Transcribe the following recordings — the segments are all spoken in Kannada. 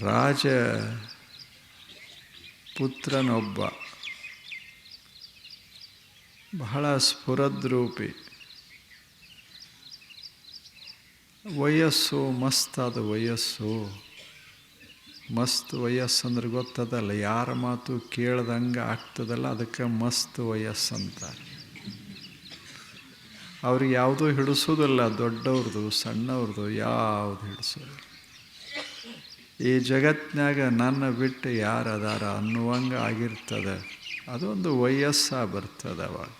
ರಾಜ ಪುತ್ರನೊಬ್ಬ ಬಹಳ ಸ್ಫುರದ್ರೂಪಿ. ವಯಸ್ಸು ಮಸ್ತಾದ ವಯಸ್ಸು. ಮಸ್ತ್ ವಯಸ್ಸು ಅಂದ್ರೆ ಗೊತ್ತದಲ್ಲ, ಯಾರ ಮಾತು ಕೇಳ್ದಂಗೆ ಆಗ್ತದಲ್ಲ, ಅದಕ್ಕೆ ಮಸ್ತ್ ವಯಸ್ಸು ಅಂತಾರೆ. ಅವ್ರಿಗೆ ಯಾವುದೂ ಹಿಡಿಸೋದಿಲ್ಲ, ದೊಡ್ಡವ್ರದ್ದು, ಸಣ್ಣವ್ರದ್ದು, ಯಾವುದು ಹಿಡಿಸೋದು ಈ ಜಗತ್ತಿನಾಗ ನನ್ನ ಬಿಟ್ಟು ಯಾರು ಅದಾರ ಅನ್ನುವಂಗೆ ಆಗಿರ್ತದೆ. ಅದೊಂದು ವಯಸ್ಸ ಬರ್ತದೆ ಅವಾಗ.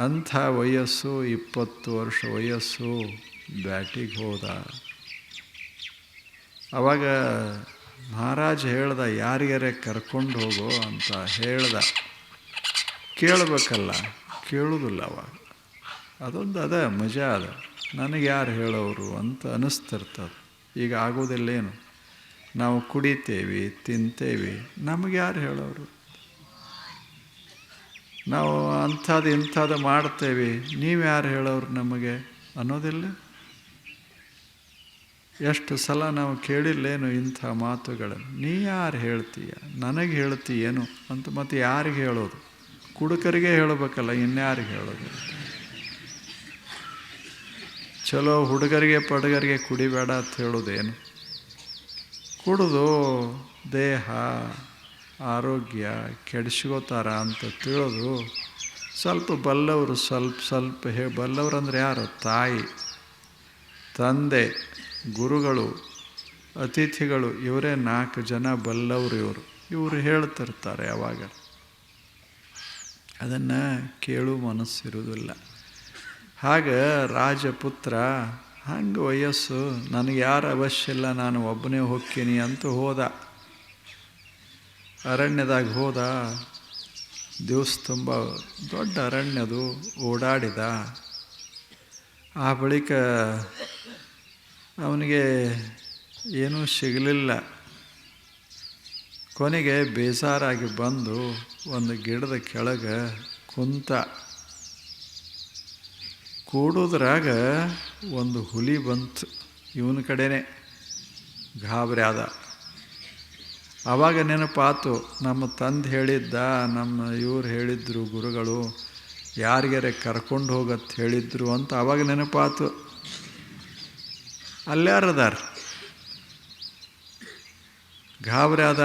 ಅಂಥ ವಯಸ್ಸು, ಇಪ್ಪತ್ತು ವರ್ಷ ವಯಸ್ಸು ಬ್ಯಾಟಿಗೆ ಹೋದ. ಅವಾಗ ಮಹಾರಾಜ ಹೇಳ್ದ ಯಾರಿಗಾರೆ ಕರ್ಕೊಂಡು ಹೋಗೋ ಅಂತ ಹೇಳ್ದ. ಕೇಳಬೇಕಲ್ಲ, ಕೇಳೋದಿಲ್ಲ ಅವಾಗ. ಅದೊಂದು ಅದ ಮಜಾ ಅದ. ನನಗೆ ಯಾರು ಹೇಳೋರು ಅಂತ ಅನ್ನಿಸ್ತಿರ್ತದೆ ಈಗ ಆಗೋದಿಲ್ಲೇನು ನಾವು ಕುಡಿತೇವೆ, ತಿಂತೇವೆ. ನಮಗೆ ಯಾರು ಹೇಳೋರು? ನಾವು ಅಂಥದ್ದು, ಇಂಥದ್ದು ಮಾಡ್ತೇವೆ. ನೀವು ಯಾರು ಹೇಳೋರು ನಮಗೆ ಅನ್ನೋದಿಲ್ಲ. ಎಷ್ಟು ಸಲ ನಾವು ಕೇಳಿಲ್ಲೇನು ಇಂಥ ಮಾತುಗಳನ್ನು? ನೀ ಯಾರು ಹೇಳ್ತೀಯ? ನನಗೆ ಹೇಳ್ತೀಯೇನು ಅಂತ ಮತ್ತೆ ಯಾರಿಗೆ ಹೇಳೋದು? ಕುಡುಕರಿಗೆ ಹೇಳಬೇಕಲ್ಲ, ಇನ್ಯಾರಿಗೆ ಹೇಳೋದು? ಚಲೋ ಹುಡುಗರಿಗೆ ಪಡುಗರಿಗೆ ಕುಡಿಬೇಡ ಅಂತ ಹೇಳೋದೇನು ಕುಡಿದು ದೇಹ, ಆರೋಗ್ಯ ಕೆಡಿಸ್ಕೋತಾರ ಅಂತ ತಿಳಿದು ಸ್ವಲ್ಪ ಬಲ್ಲವರು ಸ್ವಲ್ಪ ಸ್ವಲ್ಪ ಹೇ, ಬಲ್ಲವರು ಅಂದರೆ ಯಾರು? ತಾಯಿ, ತಂದೆ, ಗುರುಗಳು, ಅತಿಥಿಗಳು, ಇವರೇ ನಾಲ್ಕು ಜನ ಬಲ್ಲವರು ಇವರು. ಇವರು ಹೇಳ್ತಿರ್ತಾರೆ ಯಾವಾಗ. ಅದನ್ನು ಕೇಳು ಮನಸ್ಸಿರುವುದಿಲ್ಲ. ಹಾಗೆ ರಾಜಪುತ್ರ, ಹಂಗೆ ವಯಸ್ಸು, ನನಗೆ ಯಾರು ಅವಶ್ಯ ಇಲ್ಲ, ನಾನು ಒಬ್ಬನೇ ಹೋಗ್ತೀನಿ ಅಂತ ಹೋದ. ಅರಣ್ಯದಾಗ ಹೋದ. ದಿವಸ ತುಂಬ ದೊಡ್ಡ ಅರಣ್ಯದು ಓಡಾಡಿದ. ಆ ಬಳಿಕ ಅವನಿಗೆ ಏನೂ ಸಿಗಲಿಲ್ಲ. ಕೊನೆಗೆ ಬೇಸಾರಾಗಿ ಬಂದು ಒಂದು ಗಿಡದ ಕೆಳಗೆ ಕುಂತ ಕೂಡೋದ್ರಾಗ ಒಂದು ಹುಲಿ ಬಂತು. ಇವನ ಕಡೆನೇ ಗಾಬರಿ ಆದ. ಆವಾಗ ನೆನಪಾತು, ನಮ್ಮ ತಂದೆ ಹೇಳಿದ್ದ, ನಮ್ಮ ಇವ್ರು ಹೇಳಿದ್ರು, ಗುರುಗಳು ಯಾರಿಗಾರೆ ಕರ್ಕೊಂಡು ಹೋಗತ್ತೆ ಹೇಳಿದ್ರು ಅಂತ ಆವಾಗ ನೆನಪಾತು. ಅಲ್ಯಾರದಾರ ಗಾಬರಿ ಆದ.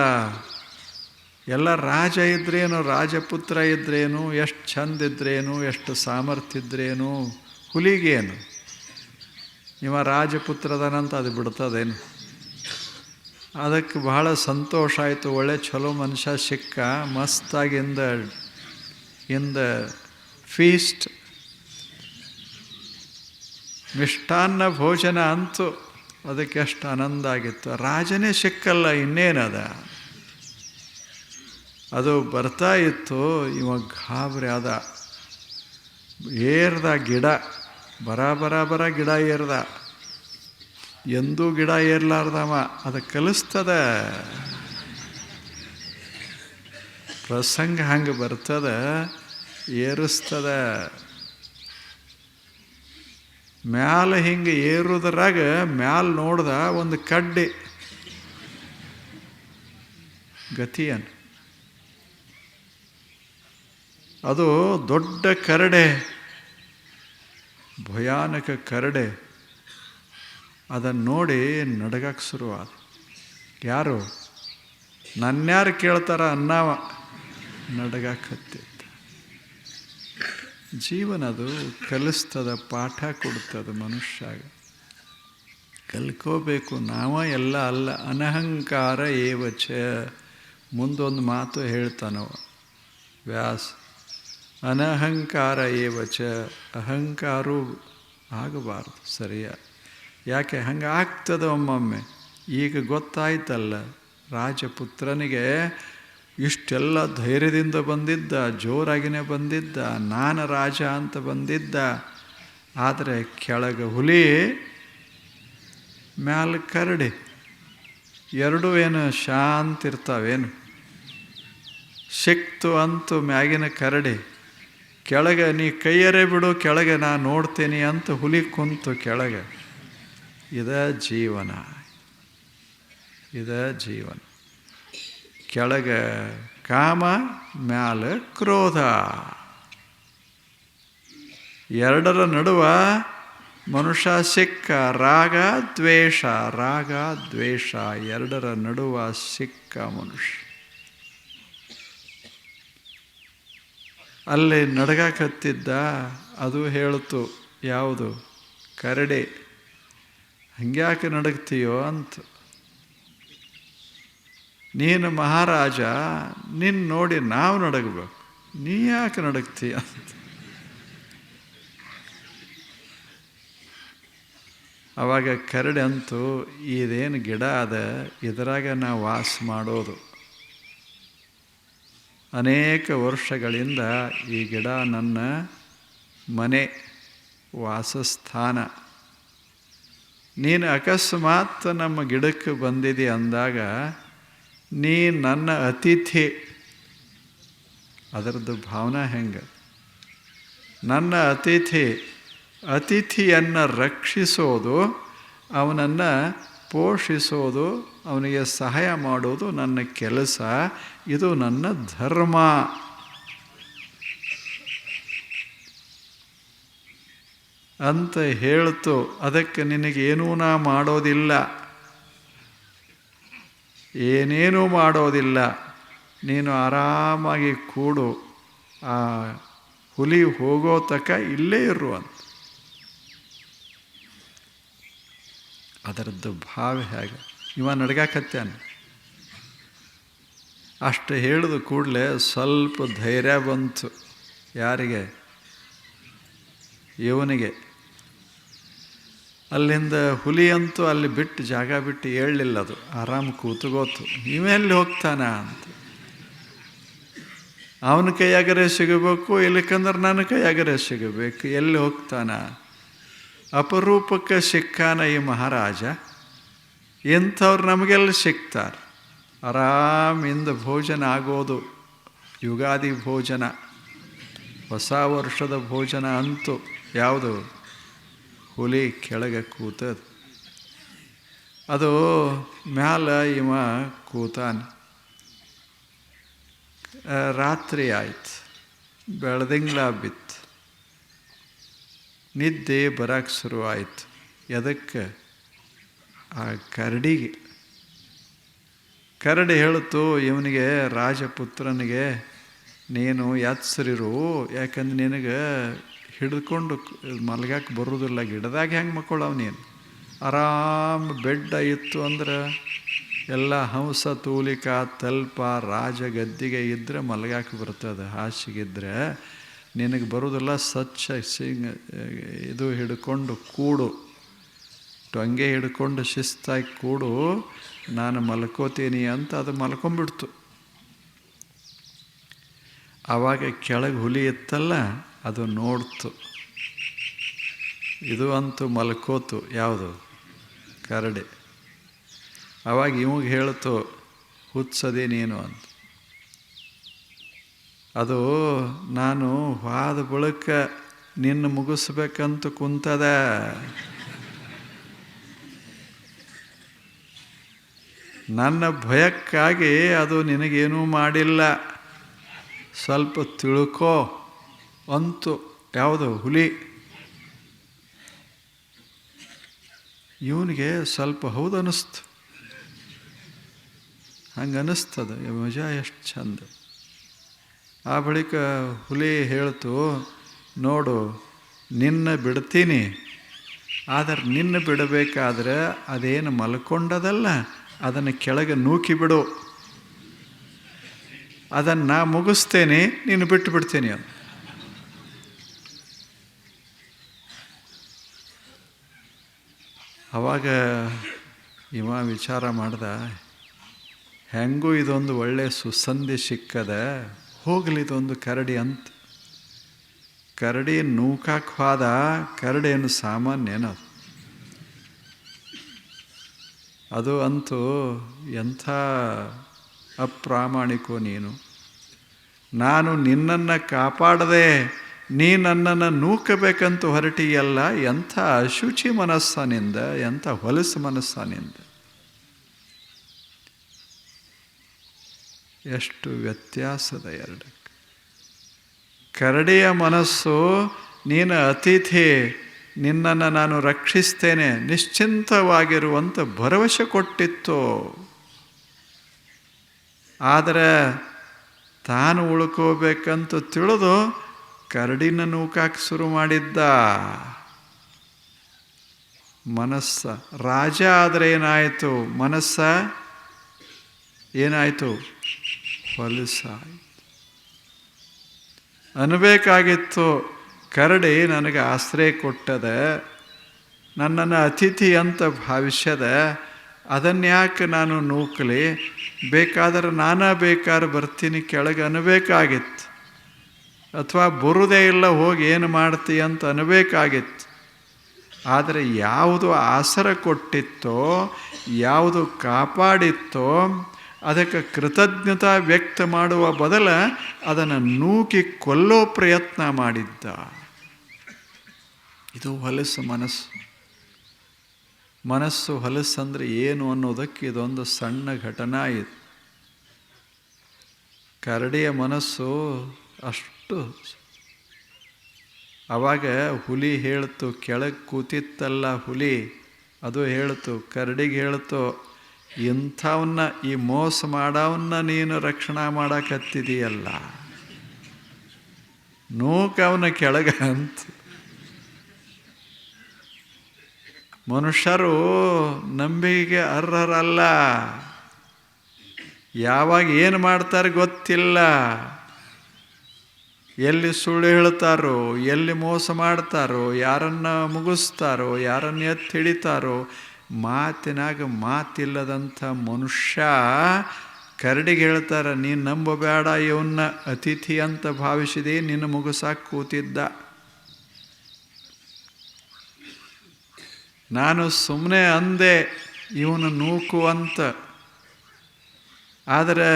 ಎಲ್ಲ ರಾಜ ಇದ್ರೇನು, ರಾಜಪುತ್ರ ಇದ್ರೇನು, ಎಷ್ಟು ಚಂದ ಇದ್ರೇನು, ಎಷ್ಟು ಸಾಮರ್ಥ್ಯ ಇದ್ರೇನು ಹುಲಿಗೇನು? ಇವ ರಾಜಪುತ್ರದನಂತ ಅದು ಬಿಡ್ತದೇನು? ಅದಕ್ಕೆ ಬಹಳ ಸಂತೋಷ ಆಯಿತು. ಒಳ್ಳೆ ಚಲೋ ಮನುಷ್ಯ ಸಿಕ್ಕ, ಮಸ್ತಾಗಿ ಇಂದ ಇಂದ ಫೀಸ್ಟ್ ಮಿಷ್ಟಾನ್ನ ಭೋಜನ ಅಂತೂ ಅದಕ್ಕೆ ಎಷ್ಟು ಆನಂದ ಆಗಿತ್ತು. ರಾಜನೇ ಸಿಕ್ಕಲ್ಲ, ಇನ್ನೇನದ? ಅದು ಬರ್ತಾ ಇತ್ತು. ಇವ ಗಾಬರಿ ಆದ, ಏರ್ದ ಗಿಡ. ಬರ ಬರ ಬರ ಗಿಡ ಏರ್ದ. ಎಂದೂ ಗಿಡ ಏರ್ಲಾರ್ದವ, ಅದು ಕಲಿಸ್ತದ. ಪ್ರಸಂಗ ಹಂಗೆ ಬರ್ತದ, ಏರಿಸ್ತದ. ಮ್ಯಾಲ ಹಿಂಗೆ ಏರುದ್ರಾಗ ಮ್ಯಾಲ ನೋಡ್ದ ಒಂದು ಕಡ್ಡಿ. ಗತಿಯನ್ ಅದು ದೊಡ್ಡ ಕರಡೆ. ಭಯಾನಕ ಕರಡೆ. ಅದನ್ನು ನೋಡಿ ನಡಗಕ್ಕೆ ಶುರುವಾದ. ಯಾರು? ನನ್ಯಾರು ಕೇಳ್ತಾರ ಅನ್ನವ. ನಡಗಕ್ಕತ್ತಿತ್ತು ಜೀವನ ಅದು ಕಲಿಸ್ತದ ಪಾಠ ಕೊಡ್ತದ ಮನುಷ್ಯಾಗ. ಕಲ್ಕೋಬೇಕು ನಾವ ಎಲ್ಲ ಅಲ್ಲ, ಅನಹಂಕಾರ ಏವಚ. ಮುಂದೊಂದು ಮಾತು ಹೇಳ್ತಾನವ. ವ್ಯಾಸ ಅನಹಂಕಾರ ಏವಚ ಅಹಂಕಾರೂ ಆಗಬಾರ್ದು ಸರಿಯ. ಯಾಕೆ ಹಂಗೆ ಆಗ್ತದೆ ಒಮ್ಮೊಮ್ಮೆ? ಈಗ ಗೊತ್ತಾಯ್ತಲ್ಲ, ರಾಜಪುತ್ರನಿಗೆ ಇಷ್ಟೆಲ್ಲ ಧೈರ್ಯದಿಂದ ಬಂದಿದ್ದ, ಜೋರಾಗಿನೇ ಬಂದಿದ್ದ, ನಾನು ರಾಜ ಅಂತ ಬಂದಿದ್ದ, ಆದರೆ ಕೆಳಗೆ ಹುಲಿ ಮ್ಯಾಲ ಕರಡಿ. ಎರಡೂ ಏನು ಶಾಂತಿರ್ತಾವೇನು? ಸಿಕ್ತು ಅಂತು ಮ್ಯಾಗಿನ ಕರಡಿ. ಕೆಳಗೆ ನೀ ಕೈಯರೆ ಬಿಡು, ಕೆಳಗೆ ನಾ ನೋಡ್ತೀನಿ ಅಂತ ಹುಲಿ ಕುಂತು ಕೆಳಗೆ. ಇದ ಜೀವನ. ಇದ ಜೀವನ. ಕೆಳಗೆ ಕಾಮ, ಮ್ಯಾಲ ಕ್ರೋಧ. ಎರಡರ ನಡುವ ಮನುಷ್ಯ ಸಿಕ್ಕ ರಾಗ, ದ್ವೇಷ. ರಾಗ, ದ್ವೇಷ ಎರಡರ ನಡುವ ಸಿಕ್ಕ ಮನುಷ್ಯ. ಅಲ್ಲಿ ನಡಗಾಕತ್ತಿದ್ದ ಅದು ಹೇಳ್ತು ಯಾವುದು? ಕರಡಿ. ಹಂಗ್ಯಾಕೆ ನಡಗ್ತೀಯೋ? ಅಂತ. ನೀನು ಮಹಾರಾಜ ನಿನ್ನ ನೋಡಿ ನಾವು ನಡಗಬೇಕು. ನೀ ಯಾಕೆ ನಡಗ್ತೀಯ? ಅಂತ. ಅವಾಗ ಕರಡಿ ಅಂತೂ, ಇದೇನು ಗಿಡ ಅದ? ಇದರಾಗ ನಾವು ವಾಸ ಮಾಡೋದು. ಅನೇಕ ವರ್ಷಗಳಿಂದ ಈ ಗಿಡ ನನ್ನ ಮನೆ ವಾಸಸ್ಥಾನ. ನೀನು ಅಕಸ್ಮಾತ್ ನಮ್ಮ ಗಿಡಕ್ಕೆ ಬಂದಿದೆ ಅಂದಾಗ ನೀ ನನ್ನ ಅತಿಥಿ. ಅದರದ್ದು ಭಾವನಾ ಹೆಂಗೆ? ನನ್ನ ಅತಿಥಿ, ಅತಿಥಿಯನ್ನು ರಕ್ಷಿಸೋದು, ಅವನನ್ನು ಪೋಷಿಸೋದು ಅವನಿಗೆ ಸಹಾಯ ಮಾಡೋದು ನನ್ನ ಕೆಲಸ, ಇದು ನನ್ನ ಧರ್ಮ. ಅಂತ ಹೇಳ್ತು, ಅದಕ್ಕೆ ನಿನಗೇನೂ ನಾ ಮಾಡೋದಿಲ್ಲ. ಏನೇನೂ ಮಾಡೋದಿಲ್ಲ. ನೀನು ಆರಾಮಾಗಿ ಕೂಡು. ಆ ಹುಲಿ ಹೋಗೋ ತಕ ಇಲ್ಲೇ ಇರು ಅಂತ. ಅದರದ್ದು ಭಾವ ಹೇಗೆ? ಇವ ನಡ್ಗಾಕತ್ತಾನೆ ಅಷ್ಟು ಹೇಳಿದ ಕೂಡಲೇ ಸ್ವಲ್ಪ ಧೈರ್ಯ ಬಂತು ಯಾರಿಗೆ? ಇವನಿಗೆ ಅಲ್ಲಿಂದ ಹುಲಿ ಅಂತೂ ಅಲ್ಲಿ ಬಿಟ್ಟು ಜಾಗ ಬಿಟ್ಟು ಹೇಳಲಿಲ್ಲ ಅದು. ಆರಾಮ್ ಕೂತುಗೋತು ಇವೆಲ್ಲಿ ಹೋಗ್ತಾನ ಅಂತ. ಅವನ ಕೈಯಾಗರೆ ಸಿಗಬೇಕು, ಇಲ್ಲಕಂದ್ರೆ ನನ್ನ ಕೈಯಾಗರೆ ಸಿಗಬೇಕು. ಎಲ್ಲಿ ಹೋಗ್ತಾನ? ಅಪರೂಪಕ್ಕೆ ಸಿಕ್ಕಾನ ಈ ಮಹಾರಾಜ? ಇಂಥವ್ರು ನಮಗೆಲ್ಲ ಸಿಗ್ತಾರೆ. ಆರಾಮಿಂದ ಭೋಜನ ಆಗೋದು. ಯುಗಾದಿ ಭೋಜನ, ಹೊಸ ವರ್ಷದ ಭೋಜನ ಅಂತೂ ಯಾವುದು ಹುಲಿ ಕೆಳಗೆ ಕೂತದು ಅದು ಮ್ಯಾಲ ಇವ ಕೂತಾನೆ. ರಾತ್ರಿ ಆಯ್ತು. ಬೆಳ್ದಿಂಗ್ಲ ಬಿತ್ತು. ನಿದ್ದೆ ಬರಕ್ಕೆ ಶುರುವಾಯಿತು ಎದಕ್ಕೆ ಆ ಕರಡಿಗೆ. ಕರಡಿ ಹೇಳುತ್ತು, ಇವನಿಗೆ ರಾಜಪುತ್ರನಿಗೆ ನೀನು ಯಾತ್ಸರಿರು, ಯಾಕಂದ್ರೆ ನಿನಗೆ ಹಿಡ್ಕೊಂಡು ಮಲಗಕ್ಕೆ ಬರೋದಿಲ್ಲ, ಗಿಡದಾಗ ಹೆಂಗೆ ಮಕ್ಕಳವ್ ನೀನು? ಆರಾಮ್ ಬೆಡ್ಡ ಇತ್ತು ಅಂದ್ರೆ ಎಲ್ಲ ಹಂಸ ತೂಲಿಕ ತಲ್ಪ ರಾಜ ಗದ್ದಿಗೆ ಇದ್ದರೆ ಮಲಗಾಕೆ ಬರ್ತದೆ ಹಾಸಿಗಿದ್ರೆ. ನಿನಗೆ ಬರೋದಿಲ್ಲ ಸ್ವಚ್ಛ ಸಿಂಗ್, ಇದು ಹಿಡ್ಕೊಂಡು ಕೂಡು. ಟೊಂಗೆ ಹಿಡ್ಕೊಂಡು ಶಿಸ್ತಾಗಿ ಕೂಡು, ನಾನು ಮಲ್ಕೋತೀನಿ ಅಂತ ಅದು ಮಲ್ಕೊಂಬಿಡ್ತು ಆವಾಗ ಕೆಳಗೆ ಹುಲಿ ಇತ್ತಲ್ಲ, ಅದು ನೋಡ್ತು. ಇದು ಅಂತೂ ಮಲ್ಕೋತು, ಯಾವುದು? ಕರಡಿ. ಆವಾಗ ಇವಾಗ ಹೇಳ್ತು ಹುಚ್ಚದೆ ನೀನು ಅಂತ. ಅದು ನಾನು ಹಾದ ಬಳಿಕ ನಿನ್ನ ಮುಗಿಸ್ಬೇಕಂತ ಕುಂತದ. ನನ್ನ ಭಯಕ್ಕಾಗಿ ಅದು ನಿನಗೇನೂ ಮಾಡಿಲ್ಲ. ಸ್ವಲ್ಪ ತಿಳ್ಕೋ ಅಂತು. ಯಾವುದು? ಹುಲಿ. ಇವನಿಗೆ ಸ್ವಲ್ಪ ಹೌದು ಅನ್ನಿಸ್ತು ಹಂಗೆ ಅನ್ನಿಸ್ತದ ಮಜಾ ಎಷ್ಟು ಚಂದ. ಆ ಬಳಿಕ ಹುಲಿ ಹೇಳ್ತು, ನೋಡು, ನಿನ್ನ ಬಿಡ್ತೀನಿ. ಆದರೆ ನಿನ್ನ ಬಿಡಬೇಕಾದ್ರೆ ಅದೇನು ಮಲ್ಕೊಂಡದಲ್ಲ. ಅದನ್ನು ಕೆಳಗೆ ನೂಕಿ ಬಿಡು. ಅದನ್ನು ನಾ ಮುಗಿಸ್ತೇನೆ, ನೀನು ಬಿಟ್ಟು ಬಿಡ್ತೀನಿ ಅದು ಅವಾಗ ಇವ ವಿಚಾರ ಮಾಡ್ದ, ಹೆಂಗೂ ಇದೊಂದು ಒಳ್ಳೆಯ ಸುಸಂಧಿ ಸಿಕ್ಕದ, ಹೋಗಲಿ ಇದೊಂದು ಕರಡಿ ಅಂತ. ಕರಡಿ ನೂಕಾಕ್ ಹೋದ, ಕರಡಿಯನ್ನು ಸಾಮಾನ್ಯನದು ಅದು ಅಂತೂ ಎಂಥ ಅಪ್ರಾಮಾಣಿಕೋ ನೀನು. ನಾನು ನಿನ್ನನ್ನು ಕಾಪಾಡದೆ ನೀ ನನ್ನನ್ನು ನೂಕಬೇಕಂತ ಹೊರಟಿಯಲ್ಲ, ಎಂಥ ಅಶುಚಿ ಮನಸ್ಸನಿಂದ, ಎಂಥ ಹೊಲಸು ಮನಸ್ಸನಿಂದ. ಎಷ್ಟು ವ್ಯತ್ಯಾಸದ ಎರಡಕ್ಕೆ. ಕರಡಿಯ ಮನಸ್ಸು ನೀನು ಅತಿಥಿ ನಿನ್ನನ್ನು ನಾನು ರಕ್ಷಿಸ್ತೇನೆ ನಿಶ್ಚಿಂತವಾಗಿರುವಂಥ ಭರವಸೆ ಕೊಟ್ಟಿತ್ತು. ಆದರೆ ತಾನು ಉಳ್ಕೋಬೇಕಂತ ತಿಳಿದು ಕರಡಿನ ನೂಕಾಕ ಶುರು ಮಾಡಿದ್ದ. ಮನಸ್ಸ, ರಾಜ ಆದರೆ ಏನಾಯಿತು? ಮನಸ್ಸ ಏನಾಯಿತು? ಹೊಲಸಾಯಿತು. ಅನ್ಬೇಕಾಗಿತ್ತು ಕರಡಿ ನನಗೆ ಆಶ್ರಯ ಕೊಟ್ಟದ, ನನ್ನನ್ನು ಅತಿಥಿ ಅಂತ ಭಾವಿಸ್ಯದ ಅದನ್ಯಾಕೆ ನಾನು ನೂಕಲಿ? ಬೇಕಾದರೆ ನಾನಾ ಬೇಕಾದ್ರೆ ಬರ್ತೀನಿ, ಕೆಳಗೆ ಅನ್ನಬೇಕಾಗಿತ್ತು. ಅಥವಾ ಬರುವುದೇ ಇಲ್ಲ, ಹೋಗಿ ಏನು ಮಾಡ್ತಿ ಅಂತ ಅನ್ಬೇಕಾಗಿತ್ತು ಆದರೆ ಯಾವುದು ಆಸರ ಕೊಟ್ಟಿತ್ತೋ, ಯಾವುದು ಕಾಪಾಡಿತ್ತೋ, ಅದಕ್ಕೆ ಕೃತಜ್ಞತಾ ವ್ಯಕ್ತ ಮಾಡುವ ಬದಲ ಅದನ್ನು ನೂಕಿ ಕೊಲ್ಲೋ ಪ್ರಯತ್ನ ಮಾಡಿದ್ದ. ಇದು ಹೊಲಸು ಮನಸ್ಸು. ಮನಸ್ಸು ಹೊಲಸಂದರೆ ಏನು ಅನ್ನೋದಕ್ಕೆ ಇದೊಂದು ಸಣ್ಣ ಘಟನಾ ಇದು. ಕರಡಿಯ ಮನಸ್ಸು ಅಷ್ಟು ಆವಾಗ ಹುಲಿ ಹೇಳ್ತು, ಕೆಳಗೆ ಕೂತಿತ್ತಲ್ಲ ಹುಲಿ, ಅದು ಹೇಳ್ತು, ಕರಡಿಗೆ ಹೇಳ್ತು ಇಂಥವನ್ನ ಈ ಮೋಸ ಮಾಡವನ್ನ ನೀನು ರಕ್ಷಣಾ ಮಾಡಕತ್ತಿದೀಯಲ್ಲ. ನೂಕವನ ಕೆಳಗೆ ಅಂತ ಮನುಷ್ಯರು ನಂಬಿಕೆಗೆ ಅರ್ಹರಲ್ಲ. ಯಾವಾಗ ಏನು ಮಾಡ್ತಾರೆ ಗೊತ್ತಿಲ್ಲ. ಎಲ್ಲಿ ಸುಳ್ಳು ಹೇಳ್ತಾರೋ, ಎಲ್ಲಿ ಮೋಸ ಮಾಡ್ತಾರೋ, ಯಾರನ್ನ ಮುಗಿಸ್ತಾರೋ, ಯಾರನ್ನ ಎತ್ತಿ ಹಿಡಿತಾರೋ, ಮಾತಿನಾಗ ಮಾತಿಲ್ಲದಂಥ ಮನುಷ್ಯ ಕರಡಿಗೆ ಹೇಳ್ತಾರೆ, ನೀನು ನಂಬಬೇಡ, ಇವನ್ನ ಅತಿಥಿ ಅಂತ ಭಾವಿಸಿದೆ, ನಿನ್ನ ಮುಗಿಸಾಕೆ ಕೂತಿದ್ದ. ನಾನು ಸುಮ್ಮನೆ ಅಂದೆ, ಇವನು ನೂಕು ಅಂತ. ಆದರೆ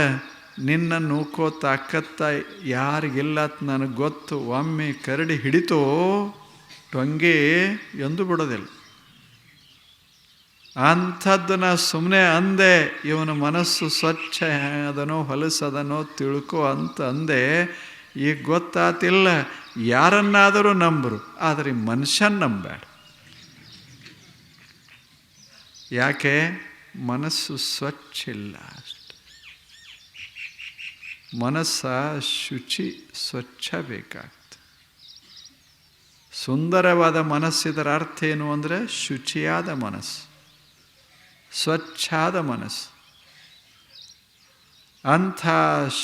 ನಿನ್ನ ನೂಕೋ ತಾಕತ್ತ ಯಾರಿಗಿಲ್ಲ ನನಗೆ ಗೊತ್ತು. ಒಮ್ಮೆ ಕರಡಿ ಹಿಡಿತು ಟೊಂಗೆ ಎಂದು ಬಿಡೋದಿಲ್ಲ. ಅಂಥದ್ದು ನಾ ಸುಮ್ಮನೆ ಅಂದೆ, ಇವನ ಮನಸ್ಸು ಸ್ವಚ್ಛ ಅದನೋ ಹೊಲಸದನೋ, ತಿಳ್ಕೋ ಅಂತ ಅಂದೆ, ಈಗ ಗೊತ್ತಾತಿಲ್ಲ. ಯಾರನ್ನಾದರೂ ನಂಬರು, ಆದರೆ ಮನುಷ್ಯನ ನಂಬೇಡ ಯಾಕೆ? ಮನಸ್ಸು ಸ್ವಚ್ಛ ಇಲ್ಲ ಅಷ್ಟೆ. ಮನಸ್ಸ ಶುಚಿ ಸ್ವಚ್ಛ ಬೇಕಾಗ್ತದೆ ಸುಂದರವಾದ ಮನಸ್ಸಿದರ ಅರ್ಥ ಏನು ಅಂದರೆ ಶುಚಿಯಾದ ಮನಸ್ಸು, ಸ್ವಚ್ಛಾದ ಮನಸ್ಸು. ಅಂಥ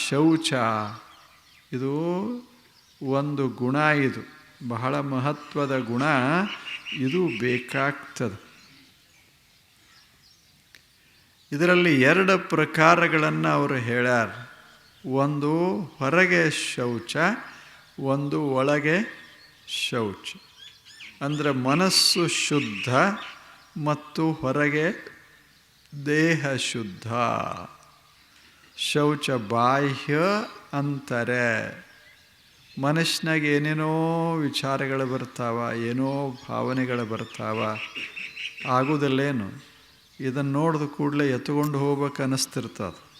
ಶೌಚ ಇದು ಒಂದು ಗುಣ ಇದು, ಬಹಳ ಮಹತ್ವದ ಗುಣ ಇದು ಬೇಕಾಗ್ತದೆ. ಇದರಲ್ಲಿ ಎರಡು ಪ್ರಕಾರಗಳನ್ನು ಅವರು ಹೇಳ್ಯಾರ. ಒಂದು ಹೊರಗೆ ಶೌಚ, ಒಂದು ಒಳಗೆ ಶೌಚ. ಅಂದರೆ ಮನಸ್ಸು ಶುದ್ಧ ಮತ್ತು ಹೊರಗೆ ದೇಹ ಶುದ್ಧ. ಶೌಚ ಬಾಹ್ಯ ಅಂತಾರೆ. ಮನಸ್ಸಿನಾಗ ಏನೇನೋ ವಿಚಾರಗಳು ಬರ್ತಾವ, ಏನೋ ಭಾವನೆಗಳು ಬರ್ತಾವ, ಆಗೋದಿಲ್ಲೇನು? ಇದನ್ನು ನೋಡಿದ ಕೂಡಲೇ ಎತ್ಕೊಂಡು ಹೋಗ್ಬೇಕು ಅನ್ನಿಸ್ತಿರ್ತದೆ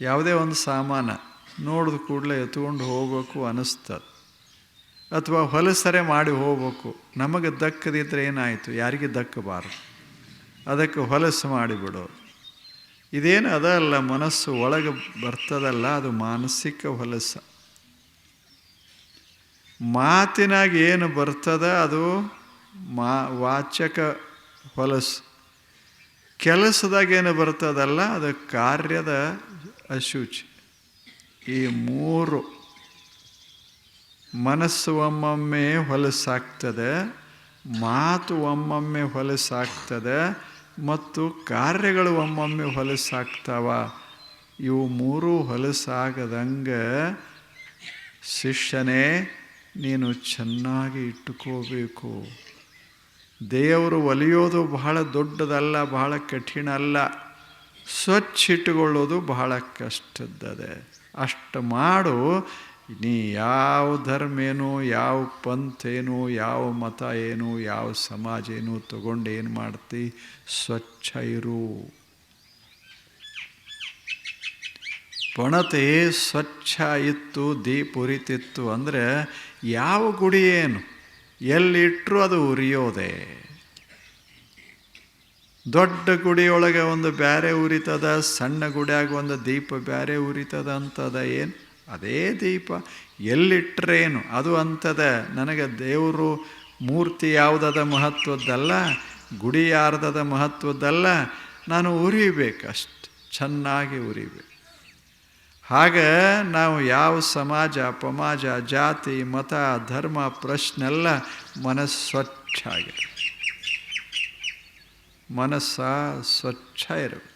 ಯಾವುದೇ ಒಂದು ಸಾಮಾನ ನೋಡಿದ ಕೂಡಲೇ ಎತ್ಕೊಂಡು ಹೋಗಬೇಕು ಅನ್ನಿಸ್ತದೆ ಅಥವಾ ಹೊಲಸರೆ ಮಾಡಿ ಹೋಗ್ಬೇಕು. ನಮಗೆ ದಕ್ಕದಿದ್ದರೆ ಏನಾಯಿತು? ಯಾರಿಗೆ ದಕ್ಕಬಾರದು? ಅದಕ್ಕೆ ಹೊಲಸು ಮಾಡಿಬಿಡೋದು ಇದೇನು ಅದಲ್ಲ ಮನಸ್ಸು ಒಳಗೆ ಬರ್ತದಲ್ಲ, ಅದು ಮಾನಸಿಕ ಹೊಲಸ. ಮಾತಿನಾಗ ಏನು ಬರ್ತದ ಅದು ಮಾ ವಾಚಕ ಹೊಲಸು. ಕೆಲಸದಾಗ ಏನು ಬರ್ತದಲ್ಲ ಅದು ಕಾರ್ಯದ ಅಶುಚಿ. ಈ ಮೂರು ಮನಸ್ಸು ಒಮ್ಮೊಮ್ಮೆ ಹೊಲಸಾಗ್ತದೆ, ಮಾತು ಒಮ್ಮೊಮ್ಮೆ ಹೊಲಸಾಗ್ತದೆ, ಮತ್ತು ಕಾರ್ಯಗಳು ಒಮ್ಮೊಮ್ಮೆ ಹೊಲಸಾಗ್ತಾವ. ಇವು ಮೂರು ಹೊಲಸಾಗದಂಗೆ ಶಿಷ್ಯನೇ, ನೀನು ಚೆನ್ನಾಗಿ ಇಟ್ಟುಕೋಬೇಕು. ದೇವರು ಒಲಿಯೋದು ಬಹಳ ದೊಡ್ಡದಲ್ಲ, ಬಹಳ ಕಠಿಣ ಅಲ್ಲ ಸ್ವಚ್ಛ ಇಟ್ಟುಕೊಳ್ಳೋದು ಬಹಳ ಕಷ್ಟದ್ದದೆ. ಅಷ್ಟು ಮಾಡು, ನೀ ಯಾವ ಧರ್ಮೇನು, ಯಾವ ಪಂಥ ಏನು ಯಾವ ಮತ ಏನು, ಯಾವ ಸಮಾಜ ಏನು ತಗೊಂಡು ಏನು ಮಾಡ್ತಿ? ಸ್ವಚ್ಛ ಇರು. ಪಣತೆ ಸ್ವಚ್ಛ ಇತ್ತು, ದೀಪ ಉರಿತಿತ್ತು ಅಂದರೆ ಯಾವ ಗುಡಿ ಏನು? ಎಲ್ಲಿಟ್ಟರೂ ಅದು ಉರಿಯೋದೆ. ದೊಡ್ಡ ಗುಡಿಯೊಳಗೆ ಒಂದು ಬ್ಯಾರೆ ಉರಿತದ, ಸಣ್ಣ ಗುಡಿಯಾಗ ಒಂದು ದೀಪ ಬ್ಯಾರೆ ಉರಿತದ ಅಂತದ ಏನು? ಅದೇ ದೀಪ. ಎಲ್ಲಿಟ್ರೇನು? ಅದು ಅಂತದ. ನನಗೆ ದೇವರು ಮೂರ್ತಿ ಯಾವುದದ ಮಹತ್ವದ್ದಲ್ಲ, ಗುಡಿ ಯಾರ್ದದ ಮಹತ್ವದ್ದಲ್ಲ, ನಾನು ಉರಿಬೇಕಷ್ಟು ಚೆನ್ನಾಗಿ ಉರಿಬೇಕು. ಹಾಗೆ ನಾವು ಯಾವ ಸಮಾಜ ಪಮಾಜ ಜಾತಿ, ಮತ, ಧರ್ಮ, ಪ್ರಶ್ನೆಲ್ಲ ಮನಸ್ಸು ಸ್ವಚ್ಛ ಆಗಿದೆ ಮನಸ್ಸ ಸ್ವಚ್ಛ ಇರಬೇಕು.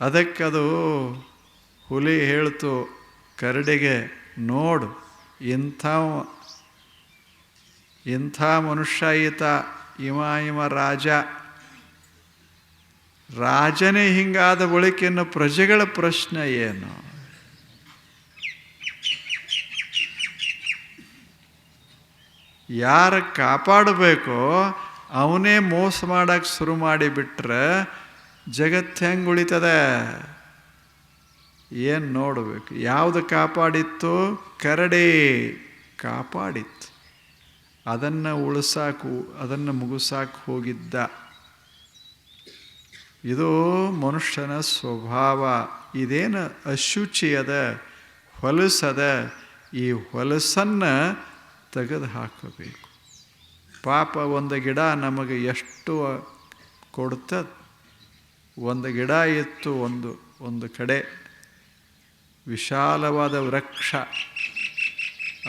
ಅದಕ್ಕದು ಹುಲಿ ಹೇಳ್ತು ಕರಡಿಗೆ, ನೋಡು, ಇಂಥ ಇಂಥ ಮನುಷ್ಯ ಈತ ಇಮ ಇಮ ರಾಜ ರಾಜನೇ ಹಿಂಗಾದ ಬಳಿಕೆಯನ್ನು ಪ್ರಜೆಗಳ ಪ್ರಶ್ನೆ ಏನು? ಯಾರ ಕಾಪಾಡಬೇಕೋ ಅವನೇ ಮೋಸ ಮಾಡಕ್ಕೆ ಶುರು ಮಾಡಿಬಿಟ್ರೆ ಜಗತ್ತು ಹೆಂಗೆ ಉಳಿತದೆ? ಏನು ನೋಡಬೇಕು? ಯಾವುದು ಕಾಪಾಡಿತ್ತು? ಕರಡಿ ಕಾಪಾಡಿತ್ತು. ಅದನ್ನು ಉಳಿಸಾಕು, ಅದನ್ನು ಮುಗಿಸಾಕು ಹೋಗಿದ್ದ ಇದು ಮನುಷ್ಯನ ಸ್ವಭಾವ. ಇದೇನು ಅಶುಚಿಯದ, ಹೊಲಸದ, ಈ ಹೊಲಸನ್ನು ತೆಗೆದು ಹಾಕಬೇಕು ಪಾಪ ಒಂದು ಗಿಡ ನಮಗೆ ಎಷ್ಟು ಕೊಡ್ತದೆ ಒಂದು ಗಿಡ ಇತ್ತು ಒಂದು ಒಂದು ಕಡೆ. ವಿಶಾಲವಾದ ವೃಕ್ಷ.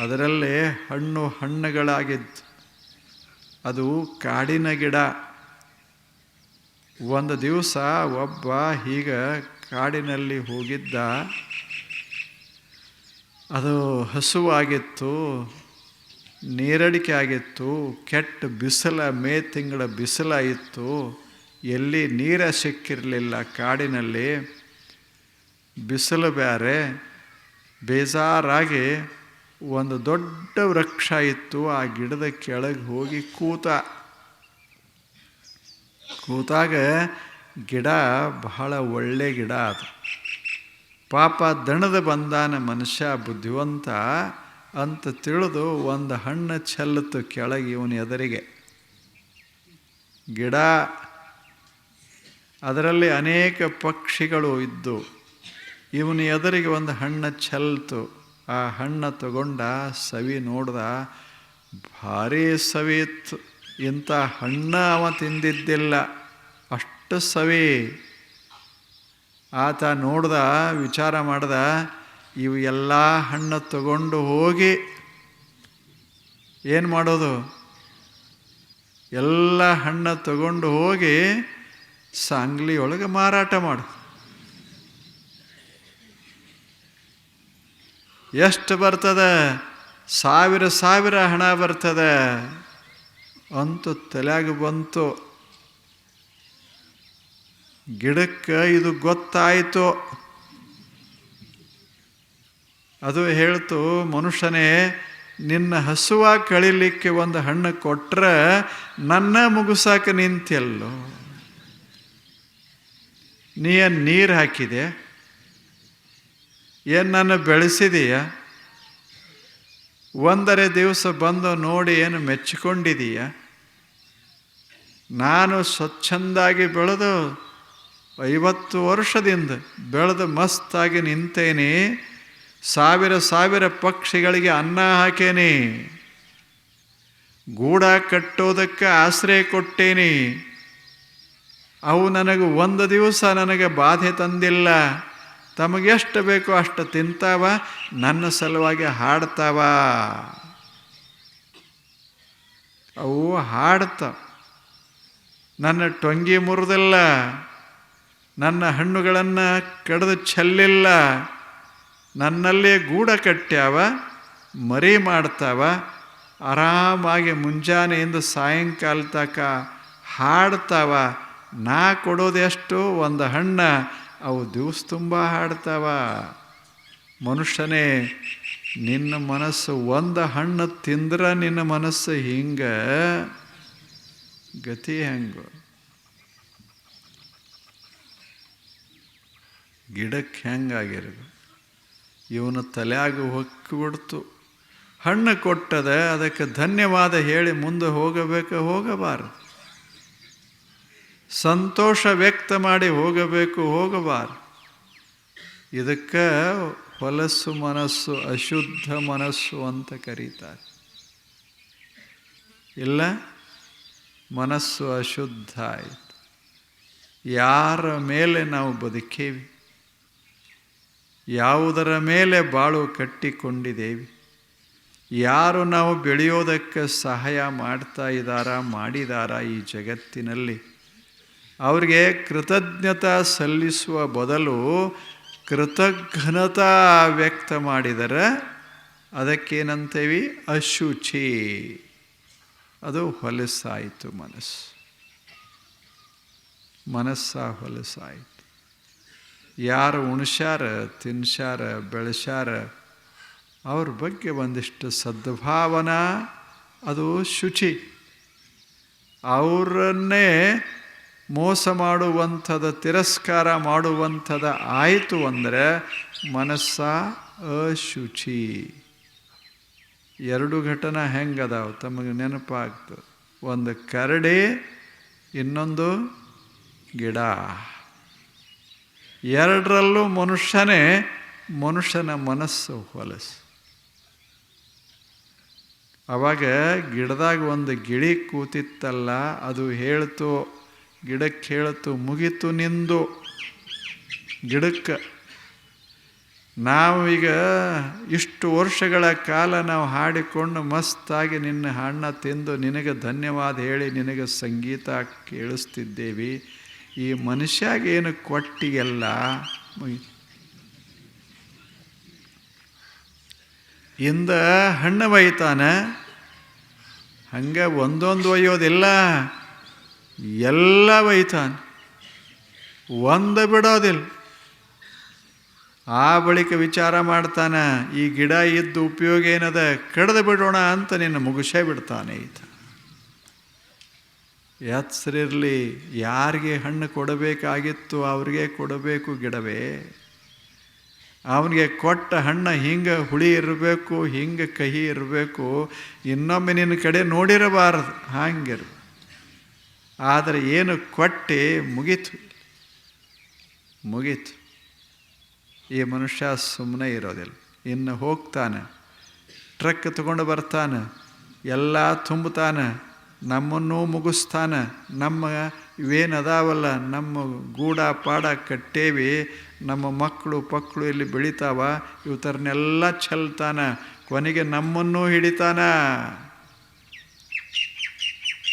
ಅದರಲ್ಲೇ ಹಣ್ಣು ಹಣ್ಣುಗಳಾಗಿದ್ದು. ಅದು ಕಾಡಿನ ಗಿಡ. ಒಂದು ದಿವಸ ಒಬ್ಬ ಹೀಗ ಕಾಡಿನಲ್ಲಿ ಹೋಗಿದ್ದ. ಅದು ಹಸುವಾಗಿತ್ತು, ನೀರಡಿಕೆ ಆಗಿತ್ತು, ಕೆಟ್ಟ ಬಿಸಿಲ, ಮೇ ತಿಂಗಳ ಬಿಸಿಲ ಇತ್ತು. ಎಲ್ಲಿ ನೀರ ಸಿಕ್ಕಿರಲಿಲ್ಲ ಕಾಡಿನಲ್ಲಿ. ಬಿಸಿಲು ಬೇರೆ ಬೇಜಾರಾಗಿ ಒಂದು ದೊಡ್ಡ ವೃಕ್ಷ ಇತ್ತು ಆ ಗಿಡದ ಕೆಳಗೆ ಹೋಗಿ ಕೂತ. ಕೂತಾಗ ಗಿಡ ಬಹಳ ಒಳ್ಳೆ ಗಿಡ ಅದು ಪಾಪ ದಣದ ಬಂದಾನ ಮನುಷ್ಯ ಬುದ್ಧಿವಂತ ಅಂತ ತಿಳಿದು ಒಂದು ಹಣ್ಣು ಚೆಲ್ಲತ್ತು ಕೆಳಗೆ ಇವನ ಎದುರಿಗೆ. ಗಿಡ, ಅದರಲ್ಲಿ ಅನೇಕ ಪಕ್ಷಿಗಳು ಇದ್ದು ಇವನ ಎದುರಿಗೆ ಒಂದು ಹಣ್ಣು ಚೆಲ್ತು. ಆ ಹಣ್ಣು ತಗೊಂಡ ಸವಿ ನೋಡ್ದ ಭಾರಿ ಸವಿ ಇತ್ತು. ಇಂಥ ಹಣ್ಣ ಅವ ತಿಂದಿದ್ದಿಲ್ಲ. ಅಷ್ಟು ಸವಿ. ಆತ ನೋಡ್ದ, ವಿಚಾರ ಮಾಡ್ದ, ಇವು ಎಲ್ಲ ಹಣ್ಣು ತಗೊಂಡು ಹೋಗಿ ಏನು ಮಾಡೋದು? ಎಲ್ಲ ಹಣ್ಣು ತಗೊಂಡು ಹೋಗಿ ಸಾಂಗ್ಲಿ ಒಳಗೆ ಮಾರಾಟ ಮಾಡು. ಎಷ್ಟು ಬರ್ತದೆ? ಸಾವಿರ ಸಾವಿರ ಹಣ ಬರ್ತದೆ? ಅಂತೂ ತಲೆಯಾಗ ಬಂತು. ಗಿಡಕ್ಕೆ ಇದು ಗೊತ್ತಾಯಿತು. ಅದು ಹೇಳ್ತು, ಮನುಷ್ಯನೇ, ನಿನ್ನ ಹಸುವ ಕಳಿಲಿಕ್ಕೆ ಒಂದು ಹಣ್ಣು ಕೊಟ್ಟರೆ ನನ್ನ ಮುಗಿಸಾಕ ನಿಂತೆಲ್ಲೋ ನೀ ನೀರು ಹಾಕಿದೆ ಏನು ನನ್ನ ಬೆಳೆಸಿದೀಯ? ಒಂದರೆ ದಿವಸ ಬಂದು ನೋಡಿ ಏನು ಮೆಚ್ಚಿಕೊಂಡಿದೀಯ? ನಾನು ಸ್ವಚ್ಛಂದಾಗಿ ಬೆಳೆದು ಐವತ್ತು ವರ್ಷದಿಂದ ಬೆಳೆದು ಮಸ್ತಾಗಿ ನಿಂತೇನೆ, ಸಾವಿರ ಸಾವಿರ ಪಕ್ಷಿಗಳಿಗೆ ಅನ್ನ ಹಾಕೇನಿ, ಗೂಡ ಕಟ್ಟೋದಕ್ಕೆ ಆಶ್ರಯ ಕೊಟ್ಟೇನಿ. ಅವು ನನಗೆ ಒಂದು ದಿವಸ ನನಗೆ ಬಾಧೆ ತಂದಿಲ್ಲ. ತಮಗೆಷ್ಟು ಬೇಕೋ ಅಷ್ಟು ತಿಂತಾವ, ನನ್ನ ಸಲುವಾಗಿ ಹಾಡ್ತಾವ. ಅವು ಹಾಡ್ತಾವ. ನನ್ನ ಟೊಂಗಿ ಮುರಿದಿಲ್ಲ, ನನ್ನ ಹಣ್ಣುಗಳನ್ನು ಕಡಿದು ಚೆಲ್ಲಿಲ್ಲ ನನ್ನಲ್ಲೇ ಗೂಡ ಕಟ್ಟ್ಯಾವ, ಮರಿ ಮಾಡ್ತಾವ, ಆರಾಮಾಗಿ ಮುಂಜಾನೆಯಿಂದ ಸಾಯಂಕಾಲ ತನಕ ಹಾಡ್ತಾವ, ನಾ ಕೊಡೋದೆಷ್ಟು ಒಂದು ಹಣ್ಣ, ಅವು ದಿವಸ ತುಂಬ ಹಾಡ್ತಾವ. ಮನುಷ್ಯನೇ, ನಿನ್ನ ಮನಸ್ಸು ಒಂದು ಹಣ್ಣು ತಿಂದ್ರೆ ನಿನ್ನ ಮನಸ್ಸು ಹಿಂಗೆ. ಗತಿ ಹೆಂಗು? ಗಿಡಕ್ಕೆ ಹೆಂಗಾಗಿರೋದು? ಇವನ ತಲೆಯಾಗ ಹೊಕ್ಕಿಬಿಡ್ತು ಹಣ್ಣು ಕೊಟ್ಟದ, ಅದಕ್ಕೆ ಧನ್ಯವಾದ ಹೇಳಿ ಮುಂದೆ ಹೋಗಬೇಕು, ಹೋಗಬಾರದು. ಸಂತೋಷ ವ್ಯಕ್ತ ಮಾಡಿ ಹೋಗಬೇಕು, ಹೋಗಬಾರದು. ಇದಕ್ಕೆ ಹೊಲಸು ಮನಸ್ಸು, ಅಶುದ್ಧ ಮನಸ್ಸು ಅಂತ ಕರೀತಾರೆ. ಇಲ್ಲ? ಮನಸ್ಸು ಅಶುದ್ಧ ಆಯಿತು. ಯಾರ ಮೇಲೆ ನಾವು ಬದುಕೇವಿ? ಯಾವುದರ ಮೇಲೆ ಬಾಳು ಕಟ್ಟಿಕೊಂಡಿದ್ದೇವೆ ಯಾರು ನಾವು ಬೆಳೆಯೋದಕ್ಕೆ ಸಹಾಯ ಮಾಡ್ತಾ ಇದ್ದಾರ, ಮಾಡಿದಾರ ಈ ಜಗತ್ತಿನಲ್ಲಿ? ಅವರಿಗೆ ಕೃತಜ್ಞತೆ ಸಲ್ಲಿಸುವ ಬದಲು ಕೃತಜ್ಞತಾ ವ್ಯಕ್ತ ಮಾಡಿದರೆ ಅದಕ್ಕೇನಂತೇವಿ? ಅಶುಚಿ. ಅದು ಹೊಲಸಾಯಿತು ಮನಸ್ಸು. ಮನಸ್ಸ ಹೊಲಸಾಯಿತು. ಯಾರು ಉಣ್ಸ್ಯಾರ ತಿನ್ಸಾರ ಬೆಳೆಸಾರ ಅವ್ರ ಬಗ್ಗೆ ಒಂದಿಷ್ಟು ಸದ್ಭಾವನ, ಅದು ಶುಚಿ. ಅವರನ್ನೇ ಮೋಸ ಮಾಡುವಂಥದ, ತಿರಸ್ಕಾರ ಮಾಡುವಂಥದ ಆಯಿತು ಅಂದರೆ ಮನಸ್ಸ ಅಶುಚಿ. ಎರಡು ಘಟನೆ ಹೆಂಗದಾವ? ತಮಗೆ ನೆನಪಾಗ್ತದೆ ಒಂದು ಕರಡಿ, ಇನ್ನೊಂದು ಗಿಡ. ಎರಡರಲ್ಲೂ ಮನುಷ್ಯನೇ ಮನುಷ್ಯನ ಮನಸ್ಸು ಹೊಲಸು. ಅವಾಗ ಗಿಡದಾಗ ಒಂದು ಗಿಳಿ ಕೂತಿತ್ತಲ್ಲ, ಅದು ಹೇಳ್ತು, ಗಿಡಕ್ಕೆ ಹೇಳ್ತು, ಮುಗಿತು ನಿಂದು. ಗಿಡಕ್ಕೆ ನಾವೀಗ ಇಷ್ಟು ವರ್ಷಗಳ ಕಾಲ ನಾವು ಹಾಡಿಕೊಂಡು ಮಸ್ತಾಗಿ ನಿನ್ನ ಹಣ್ಣ ತಿಂದು ನಿನಗೆ ಧನ್ಯವಾದ ಹೇಳಿ ನಿನಗೆ ಸಂಗೀತ ಕೇಳಿಸ್ತಿದ್ದೇವೆ. ಈ ಮನುಷ್ಯಾಗೇನು ಕೊಟ್ಟಿಗೆಲ್ಲ? ಇಂದ ಹಣ್ಣು ಬೈತಾನೆ ಹಂಗೆ ಒಂದೊಂದು ಒಯ್ಯೋದಿಲ್ಲ, ಎಲ್ಲ ಒಯ್ತಾನೆ. ಒಂದು ಬಿಡೋದಿಲ್ಲ. ಆ ಬಳಿಕ ವಿಚಾರ ಮಾಡ್ತಾನೆ, ಈ ಗಿಡ ಇದ್ದು ಉಪಯೋಗ ಏನದ? ಕಡ್ದು ಬಿಡೋಣ ಅಂತ ನಿನ್ನ ಮುಗಿಸೇ ಬಿಡ್ತಾನೆ ಈತ. ಎತ್ಸರಿರಲಿ ಯಾರಿಗೆ ಹಣ್ಣು ಕೊಡಬೇಕಾಗಿತ್ತು ಅವ್ರಿಗೆ ಕೊಡಬೇಕು ಗಿಡವೇ. ಅವನಿಗೆ ಕೊಟ್ಟ ಹಣ್ಣು ಹಿಂಗೆ ಹುಳಿ ಇರಬೇಕು, ಹಿಂಗೆ ಕಹಿ ಇರಬೇಕು. ಇನ್ನೊಮ್ಮೆ ನಿನ್ನ ಕಡೆ ನೋಡಿರಬಾರದು. ಹಾಂಗಿರು. ಆದರೆ ಏನು ಕೊಟ್ಟು ಮುಗೀತು. ಮುಗೀತು. ಈ ಮನುಷ್ಯ ಸುಮ್ಮನೆ ಇರೋದಿಲ್ಲ. ಇನ್ನು ಹೋಗ್ತಾನೆ, ಟ್ರಕ್ ತಗೊಂಡು ಬರ್ತಾನೆ, ಎಲ್ಲ ತುಂಬುತ್ತಾನೆ, ನಮ್ಮನ್ನು ಮುಗಿಸ್ತಾನೆ, ನಮ್ಮ ಇವೇನದಾವಲ್ಲ, ನಮ್ಮ ಗೂಡ ಪಾಡ ಕಟ್ಟೇವಿ, ನಮ್ಮ ಮಕ್ಕಳು ಪಕ್ಕಳು ಇಲ್ಲಿ ಬೆಳಿತಾವ ಇವತ್ತರನ್ನೆಲ್ಲ ಚೆಲ್ತಾನೆ ಕೊನೆಗೆ ನಮ್ಮನ್ನು ಹಿಡಿತಾನ.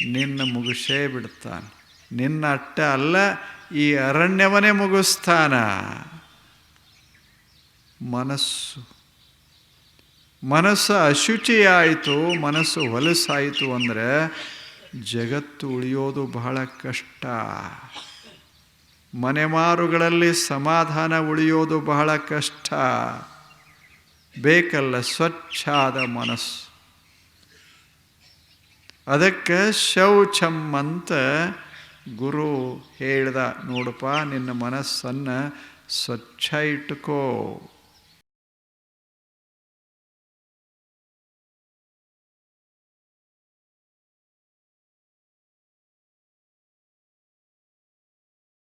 ನಿನ್ನ ಮುಗಿಸೇ ಬಿಡ್ತಾನೆ. ನಿನ್ನ ಅಟ್ಟ ಅಲ್ಲ, ಈ ಅರಣ್ಯವನೇ ಮುಗಿಸ್ತಾನ. ಮನಸ್ಸು. ಮನಸ್ಸು ಅಶುಚಿಯಾಯಿತು, ಮನಸ್ಸು ಹೊಲಸಾಯಿತು ಅಂದರೆ ಜಗತ್ತು ಉಳಿಯೋದು ಬಹಳ ಕಷ್ಟ. ಮನೆಮಾರುಗಳಲ್ಲಿ ಸಮಾಧಾನ ಉಳಿಯೋದು ಬಹಳ ಕಷ್ಟ. ಬೇಕಲ್ಲ, ಸ್ವಚ್ಛಾದ ಮನಸ್ಸು. ಅದಕ್ಕೆ ಶೌಚಂ ಅಂತ ಗುರು ಹೇಳ್ದ, ನೋಡಪ್ಪ, ನಿನ್ನ ಮನಸ್ಸನ್ನು ಸ್ವಚ್ಛ ಇಟ್ಟುಕೋ.